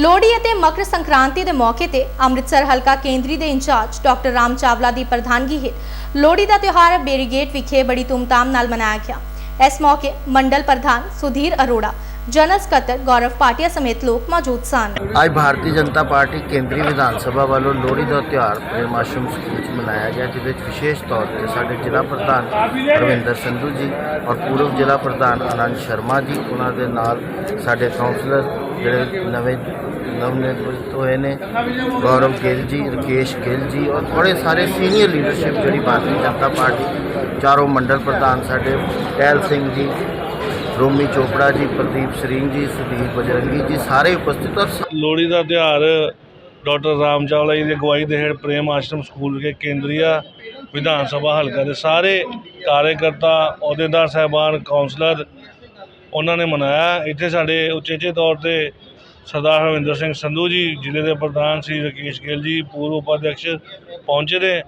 ਲੋਹੜੀ ਅਤੇ ਮਕਰ ਸੰਕ੍ਰਾਂਤੀ ਦੇ ਮੌਕੇ ਤੇ ਅੰਮ੍ਰਿਤਸਰ ਹਲਕਾ ਕੇਂਦਰੀ ਦੇ in charge doctor Ram Chawla ਦੀ ਪ੍ਰਧਾਨਗੀ ਹੇਠ ਲੋਹੜੀ ਦਾ ਤਿਉਹਾਰ ਬੇਰੀਗੇਟ ਵਿਖੇ ਬੜੀ ਧੂਮਧਾਮ ਨਾਲ ਮਨਾਇਆ ਗਿਆ। ਇਸ ਮੌਕੇ ਮੰਡਲ ਪ੍ਰਧਾਨ ਸੁਧੀਰ ਅਰੋੜਾ ਜਨਰਲ ਸਕੱਤਰ ਗੌਰਵ ਪਾਟਿਆ ਸਮੇਤ ਲੋਕ ਮੌਜੂਦ ਸਨ। ਅੱਜ ਭਾਰਤੀ ਜਨਤਾ ਪਾਰਟੀ ਕੇਂਦਰੀ ਵਿਧਾਨ ਸਭਾ ਵੱਲੋਂ ਲੋਹੜੀ ਦਾ ਤਿਉਹਾਰ ਪ੍ਰੇਮ ਸਕੂਲ 'ਚ ਮਨਾਇਆ ਗਿਆ, ਜਿਹਦੇ ਵਿੱਚ ਵਿਸ਼ੇਸ਼ ਤੌਰ ਤੇ ਸਾਡੇ ਜ਼ਿਲ੍ਹਾ ਪ੍ਰਧਾਨ ਰਵਿੰਦਰ ਸੰਧੂ ਜੀ ਔਰ ਪੂਰਵ ਜ਼ਿਲ੍ਹਾ ਪ੍ਰਧਾਨ ਆਨੰਦ ਸ਼ਰਮਾ ਜੀ, ਉਹਨਾਂ ਦੇ ਨਾਲ ਸਾਡੇ ਕਾਉਂਸਲਰ ਜਿਹੜੇ ਨਵੇਂ ਨਵਨਿਰਮਿਤ ਹੋਏ ਨੇ, ਗੌਰਵ ਗਿੱਲ ਜੀ, ਰਕੇਸ਼ ਗਿੱਲ ਜੀ ਔਰ ਬੜੇ ਸਾਰੇ ਸੀਨੀਅਰ ਲੀਡਰਸ਼ਿਪ ਜਿਹੜੀ ਭਾਰਤੀ ਜਨਤਾ ਪਾਰਟੀ ਚਾਰੋਂ ਮੰਡਲ ਪ੍ਰਧਾਨ ਸਾਡੇ ਟਹਿਲ ਸਿੰਘ ਜੀ ਰੋਮੀ ਚੋਪੜਾ ਜੀ, ਪ੍ਰਦੀਪ ਸਿੰਘ ਜੀ, ਸੁਦੀਪ ਬਜਰੰਗੀ ਜੀ, ਸਾਰੇ ਉਪਸਥਿਤ ਔਰ ਲੋਹੜੀ ਦਾ ਤਿਉਹਾਰ ਡਾਕਟਰ ਰਾਮ ਚਾਵਲਾ ਜੀ ਦੀ ਅਗਵਾਈ ਦੇ ਹੇਠ ਪ੍ਰੇਮ ਆਸ਼ਰਮ ਸਕੂਲ ਵਿਖੇ ਕੇਂਦਰੀਆ ਵਿਧਾਨ ਸਭਾ ਹਲਕਾ ਦੇ ਸਾਰੇ ਕਾਰਜਕਰਤਾ, ਅਹੁਦੇਦਾਰ, ਸਾਹਿਬਾਨ ਕਾਉਂਸਲਰ ਉਹਨਾਂ ਨੇ ਮਨਾਇਆ। ਇੱਥੇ ਸਾਡੇ ਉਚੇਚੇ ਤੌਰ ਤੇ ਸਰਦਾਰ ਹਰਵਿੰਦਰ ਸਿੰਘ ਸੰਧੂ ਜੀ, ਜ਼ਿਲ੍ਹੇ ਦੇ ਪ੍ਰਧਾਨ ਸ੍ਰੀ ਰਕੇਸ਼ ਗਿੱਲ ਜੀ, ਪੂਰਵ ਉਪਾਧਿਅਕਸ਼ ਪਹੁੰਚੇ ਨੇ।